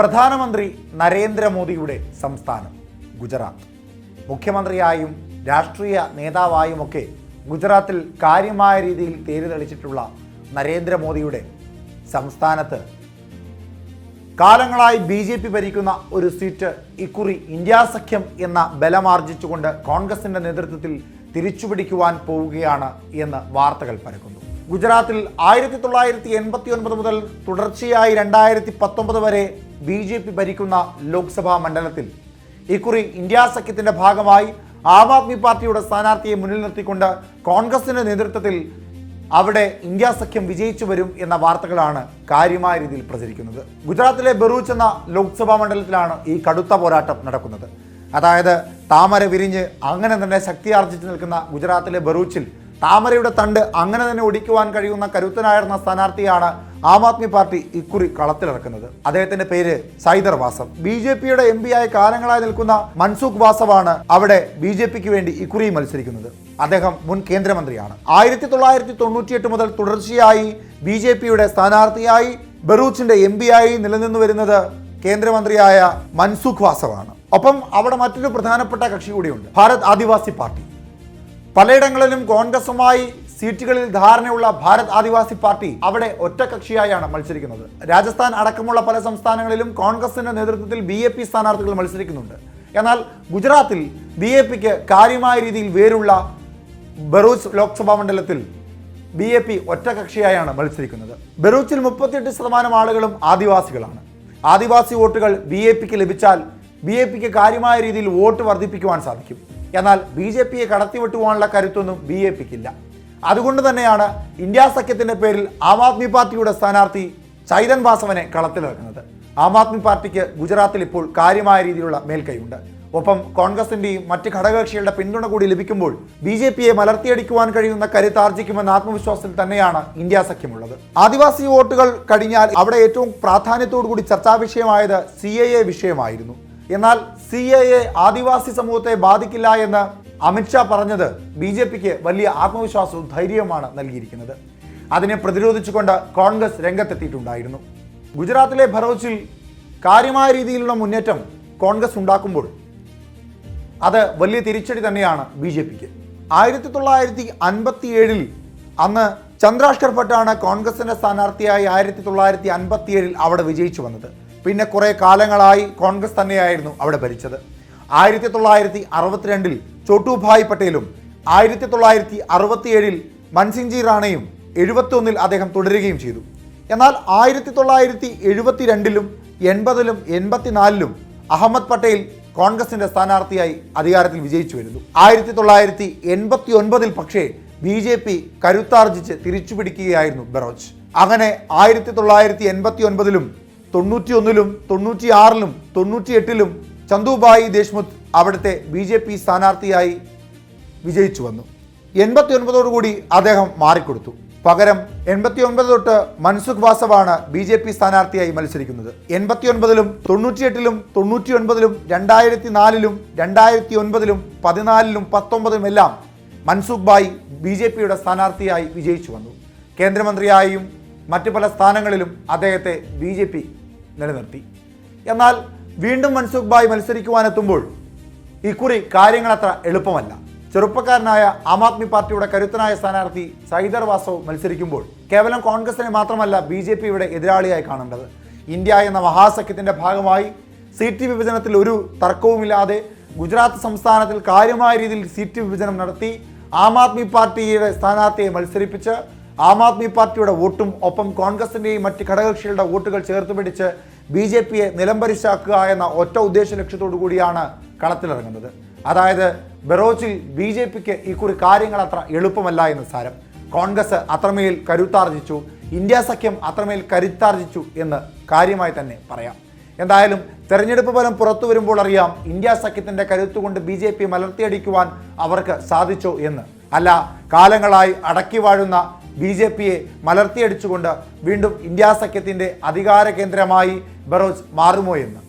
പ്രധാനമന്ത്രി നരേന്ദ്രമോദിയുടെ സംസ്ഥാനം ഗുജറാത്ത്. മുഖ്യമന്ത്രിയായും രാഷ്ട്രീയ നേതാവായുമൊക്കെ ഗുജറാത്തിൽ കാര്യമായ രീതിയിൽ തേര് തെളിച്ചിട്ടുള്ള നരേന്ദ്രമോദിയുടെ സംസ്ഥാനത്ത്. കാലങ്ങളായി ബി ജെ പി ഭരിക്കുന്ന ഒരു സീറ്റ് ഇക്കുറി ഇന്ത്യ സഖ്യം എന്ന ബലമാർജിച്ചുകൊണ്ട് കോൺഗ്രസിന്റെ നേതൃത്വത്തിൽ തിരിച്ചുപിടിക്കുവാൻ പോവുകയാണ് എന്ന് വാർത്തകൾ പരക്കുന്നു. ഗുജറാത്തിൽ ആയിരത്തി തൊള്ളായിരത്തി എൺപത്തി ഒൻപത് മുതൽ തുടർച്ചയായി രണ്ടായിരത്തി പത്തൊമ്പത് വരെ ബി ജെ പി ഭരിക്കുന്ന ലോക്സഭാ മണ്ഡലത്തിൽ. ഇക്കുറി ഇന്ത്യ സഖ്യത്തിന്റെ ഭാഗമായി ആം ആദ്മി പാർട്ടിയുടെ സ്ഥാനാർത്ഥിയെ മുന്നിൽ നിർത്തിക്കൊണ്ട് കോൺഗ്രസിന്റെ നേതൃത്വത്തിൽ അവിടെ ഇന്ത്യ സഖ്യം വിജയിച്ചു വരും എന്ന വാർത്തകളാണ് കാര്യമായ രീതിയിൽ പ്രചരിക്കുന്നത്. ഗുജറാത്തിലെ ബറൂച്ച് എന്ന ലോക്സഭാ മണ്ഡലത്തിലാണ് ഈ കടുത്ത പോരാട്ടം നടക്കുന്നത്. അതായത് താമര വിരിഞ്ഞ് അങ്ങനെ തന്നെ ശക്തി ആർജിച്ചു നിൽക്കുന്ന ഗുജറാത്തിലെ ബറൂച്ചിൽ താമരയുടെ തണ്ട് അങ്ങനെ തന്നെ ഒടിക്കുവാൻ കഴിയുന്ന കരുത്തനായിരുന്ന സ്ഥാനാർത്ഥിയാണ് ആം ആദ്മി പാർട്ടി ഇക്കുറി കളത്തിലിറക്കുന്നത്. അദ്ദേഹത്തിന്റെ പേര് സൈദർ വാസവ്. ബി ജെ പിയുടെ എം പി ആയി കാലങ്ങളായി നിൽക്കുന്ന മൻസൂഖ് വാസവാണ് അവിടെ ബി ജെ പിക്ക് വേണ്ടി ഇക്കുറി മത്സരിക്കുന്നത്. അദ്ദേഹം മുൻ കേന്ദ്രമന്ത്രിയാണ്. ആയിരത്തി തൊള്ളായിരത്തി തൊണ്ണൂറ്റിയെട്ട് മുതൽ തുടർച്ചയായി ബി ജെ പിയുടെ സ്ഥാനാർത്ഥിയായി ബറൂച്ചിന്റെ എം ആയി നിലനിന്നു വരുന്നത് കേന്ദ്രമന്ത്രിയായ മൻസുഖ് വാസവാണ്. ഒപ്പം അവിടെ മറ്റൊരു പ്രധാനപ്പെട്ട കക്ഷി കൂടിയുണ്ട്. ഭാരത് ആദിവാസി പാർട്ടി. പലയിടങ്ങളിലും കോൺഗ്രസുമായി സീറ്റുകളിൽ ധാരണയുള്ള ഭാരത് ആദിവാസി പാർട്ടി അവിടെ ഒറ്റകക്ഷിയായാണ് മത്സരിക്കുന്നത്. രാജസ്ഥാൻ അടക്കമുള്ള പല സംസ്ഥാനങ്ങളിലും കോൺഗ്രസിന്റെ നേതൃത്വത്തിൽ ബി എ പി സ്ഥാനാർത്ഥികൾ മത്സരിക്കുന്നുണ്ട്. എന്നാൽ ഗുജറാത്തിൽ ബി എ പിക്ക് കാര്യമായ രീതിയിൽ വേരുള്ള ബറൂച്ച് ലോക്സഭാ മണ്ഡലത്തിൽ ബി എ പി ഒറ്റകക്ഷിയായാണ് മത്സരിക്കുന്നത്. ബറൂച്ചിൽ മുപ്പത്തിയെട്ട് ശതമാനം ആളുകളും ആദിവാസികളാണ്. ആദിവാസി വോട്ടുകൾ ബി എ പിക്ക് ലഭിച്ചാൽ ബി എ പിക്ക് കാര്യമായ രീതിയിൽ വോട്ട് വർദ്ധിപ്പിക്കുവാൻ സാധിക്കും. എന്നാൽ ബി ജെ പിയെ കടത്തിവെട്ടുവാനുള്ള കരുത്തൊന്നും ബി എ പിക്കില്ല. അതുകൊണ്ട് തന്നെയാണ് ഇന്ത്യ സഖ്യത്തിന്റെ പേരിൽ ആം ആദ്മി പാർട്ടിയുടെ സ്ഥാനാർത്ഥി ചൈതൻ വാസവനെ കളത്തിലിറക്കുന്നത്. ആം ആദ്മി പാർട്ടിക്ക് ഗുജറാത്തിൽ ഇപ്പോൾ കാര്യമായ രീതിയിലുള്ള മേൽക്കൈയുണ്ട്. ഒപ്പം കോൺഗ്രസിന്റെയും മറ്റ് ഘടകകക്ഷികളുടെ പിന്തുണ കൂടി ലഭിക്കുമ്പോൾ ബി ജെ പിയെ മലർത്തിയടിക്കുവാൻ കഴിയുന്ന കരുത്താർജിക്കുമെന്ന ആത്മവിശ്വാസത്തിൽ തന്നെയാണ് ഇന്ത്യ സഖ്യമുള്ളത്. ആദിവാസി വോട്ടുകൾ കഴിഞ്ഞാൽ അവിടെ ഏറ്റവും പ്രാധാന്യത്തോടു കൂടി ചർച്ചാ വിഷയമായത് സി വിഷയമായിരുന്നു. എന്നാൽ സി ആദിവാസി സമൂഹത്തെ ബാധിക്കില്ല എന്ന് അമിത്ഷാ പറഞ്ഞത് ബി ജെ പിക്ക് വലിയ ആത്മവിശ്വാസവും ധൈര്യവുമാണ് നൽകിയിരിക്കുന്നത്. അതിനെ പ്രതിരോധിച്ചുകൊണ്ട് കോൺഗ്രസ് രംഗത്തെത്തിയിട്ടുണ്ടായിരുന്നു. ഗുജറാത്തിലെ ഭറോച്ചിൽ കാര്യമായ രീതിയിലുള്ള മുന്നേറ്റം കോൺഗ്രസ് ഉണ്ടാക്കുമ്പോൾ അത് വലിയ തിരിച്ചടി തന്നെയാണ് ബി ജെ പിക്ക്. ആയിരത്തി തൊള്ളായിരത്തി അൻപത്തി ഏഴിൽ അന്ന് ചന്ദ്രാഷ്കർ ഭട്ടാണ് കോൺഗ്രസിന്റെ സ്ഥാനാർത്ഥിയായി ആയിരത്തി തൊള്ളായിരത്തി അൻപത്തി ഏഴിൽ അവിടെ വിജയിച്ചു വന്നത്. പിന്നെ കുറെ കാലങ്ങളായി കോൺഗ്രസ് തന്നെയായിരുന്നു അവിടെ ഭരിച്ചത്. ആയിരത്തി തൊള്ളായിരത്തി അറുപത്തിരണ്ടിൽ ചോട്ടുഭായ് പട്ടേലും ആയിരത്തി തൊള്ളായിരത്തി അറുപത്തിയേഴിൽ മൻസിംഗ്ജി റാണയും എഴുപത്തിയൊന്നിൽ അദ്ദേഹം തുടരുകയും ചെയ്തു. എന്നാൽ ആയിരത്തി തൊള്ളായിരത്തി എഴുപത്തിരണ്ടിലും എൺപതിലും എൺപത്തിനാലിലും അഹമ്മദ് പട്ടേൽ കോൺഗ്രസിന്റെ സ്ഥാനാർത്ഥിയായി അധികാരത്തിൽ വിജയിച്ചു വരുന്നു. ആയിരത്തി തൊള്ളായിരത്തി എൺപത്തി ഒൻപതിൽ പക്ഷേ ബി ജെ പി കരുത്താർജിച്ച് തിരിച്ചുപിടിക്കുകയായിരുന്നു ബറോച്ച് അങ്ങനെ ആയിരത്തി തൊള്ളായിരത്തി എൺപത്തി ഒൻപതിലും തൊണ്ണൂറ്റി ഒന്നിലും തൊണ്ണൂറ്റി ചന്ദുഭായി ദേശ്മുഖ് അവിടുത്തെ ബി ജെ പി സ്ഥാനാർത്ഥിയായി വിജയിച്ചു വന്നു. എൺപത്തി ഒൻപതോടുകൂടി അദ്ദേഹം മാറിക്കൊടുത്തു. പകരം എൺപത്തി ഒൻപത് തൊട്ട് മൻസുഖ് വാസവാണ് ബി ജെ പി സ്ഥാനാർത്ഥിയായി മത്സരിക്കുന്നത്. എൺപത്തി ഒൻപതിലും തൊണ്ണൂറ്റിയെട്ടിലും തൊണ്ണൂറ്റി ഒൻപതിലും രണ്ടായിരത്തി നാലിലും രണ്ടായിരത്തി ഒൻപതിലും പതിനാലിലും പത്തൊമ്പതിലും എല്ലാം മൻസുഖ് ഭായ് ബി ജെ പിയുടെ സ്ഥാനാർത്ഥിയായി വിജയിച്ചു വന്നു. കേന്ദ്രമന്ത്രിയായും മറ്റു പല സ്ഥാനങ്ങളിലും അദ്ദേഹത്തെ ബി ജെ പി നിലനിർത്തി. എന്നാൽ വീണ്ടും മൻസുഖ് ഭായ് മത്സരിക്കുവാനെത്തുമ്പോൾ ഇക്കുറി കാര്യങ്ങൾ അത്ര എളുപ്പമല്ല. ചെറുപ്പക്കാരനായ ആം ആദ്മി പാർട്ടിയുടെ കരുത്തനായ സ്ഥാനാർത്ഥി സൈദർ വാസവ് മത്സരിക്കുമ്പോൾ കേവലം കോൺഗ്രസിനെ മാത്രമല്ല ബി ജെ പിയുടെ എതിരാളിയായി കാണേണ്ടത്. ഇന്ത്യ എന്ന മഹാസഖ്യത്തിന്റെ ഭാഗമായി സീറ്റ് വിഭജനത്തിൽ ഒരു തർക്കവുമില്ലാതെ ഗുജറാത്ത് സംസ്ഥാനത്തിൽ കാര്യമായ രീതിയിൽ സീറ്റ് വിഭജനം നടത്തി ആം ആദ്മി പാർട്ടിയുടെ സ്ഥാനാർത്ഥിയെ മത്സരിപ്പിച്ച് ആം ആദ്മി പാർട്ടിയുടെ വോട്ടും ഒപ്പം കോൺഗ്രസിന്റെയും മറ്റ് ഘടകകക്ഷികളുടെ വോട്ടുകൾ ചേർത്ത് പിടിച്ച് ബി ജെ പിയെ നിലംപരിശാക്കുക എന്ന ഒറ്റ ഉദ്ദേശ ലക്ഷ്യത്തോടു കൂടിയാണ് കളത്തിലിറങ്ങുന്നത്. അതായത് ബറോച്ചിൽ ബി ജെ പിക്ക് ഇക്കുറി കാര്യങ്ങൾ അത്ര എളുപ്പമല്ല എന്ന് സാരം. കോൺഗ്രസ് അത്രമേൽ കരുത്താർജിച്ചു ഇന്ത്യ സഖ്യം അത്രമേൽ കരുത്താർജിച്ചു എന്ന് കാര്യമായി തന്നെ പറയാം. എന്തായാലും തെരഞ്ഞെടുപ്പ് ഫലം പുറത്തു വരുമ്പോൾ അറിയാം ഇന്ത്യ സഖ്യത്തിന്റെ കരുത്തുകൊണ്ട് ബി ജെ പി മലർത്തിയടിക്കുവാൻ അവർക്ക് സാധിച്ചോ എന്ന്. അല്ല കാലങ്ങളായി അടക്കി വാഴുന്ന ബി ജെ പിയെ മലർത്തിയടിച്ചുകൊണ്ട് വീണ്ടും ഇന്ത്യാ സഖ്യത്തിന്റെ അധികാര കേന്ദ്രമായി ബറോജ് മാറുമോ എന്ന്.